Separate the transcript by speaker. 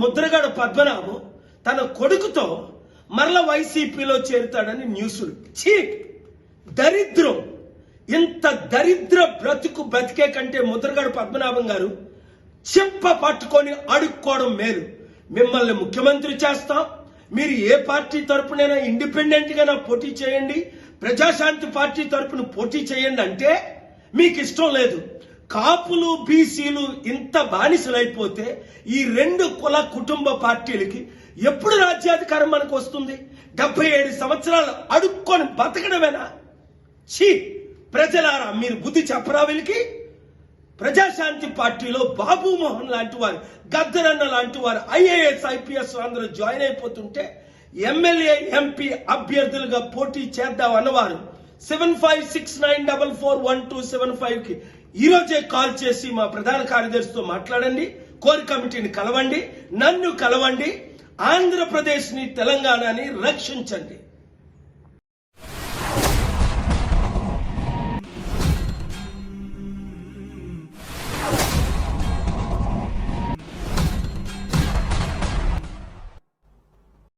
Speaker 1: ముద్రగడ పద్మనాభం తన కొడుకుతో మరల వైసీపీలో చేరుతాడని న్యూస్లు. చీ దరిద్రం. ఇంత దరిద్ర బ్రతుకు బ్రతికే కంటే ముద్రగడ పద్మనాభం గారు చెప్ప పట్టుకొని అడుక్కోవడం మేలు. మిమ్మల్ని ముఖ్యమంత్రి చేస్తాం. మీరు ఏ పార్టీ తరపునైనా ఇండిపెండెంట్గా పోటీ చేయండి. ప్రజాశాంతి పార్టీ తరపున పోటీ చేయండి అంటే మీకు ఇష్టం లేదు. కాపులు బీసీలు ఇంత బానిసలైపోతే ఈ రెండు కుల కుటుంబ పార్టీలకి ఎప్పుడు రాజ్యాధికారం మనకు వస్తుంది? డెబ్బై ఏడు సంవత్సరాలు అడుక్కొని బతకడమేనా? ఛీ! ప్రజలారా మీరు బుద్ధి చెప్పరా వీళ్ళకి? ప్రజాశాంతి పార్టీలో బాబు మోహన్ లాంటి వారు గద్దరన్న లాంటి వారు ఐఏఎస్ ఐపీఎస్ అందరూ జాయిన్ అయిపోతుంటే ఎమ్మెల్యే ఎంపీ అభ్యర్థులుగా పోటీ చేద్దాం అన్నవారు seven five six nine double four one two seven ఫైవ్కి ఈరోజే కాల్ చేసి మా ప్రధాన కార్యదర్శితో మాట్లాడండి కోర్ కమిటీని కలవండి నన్ను కలవండి ఆంధ్రప్రదేశ్ని తెలంగాణని రక్షించండి.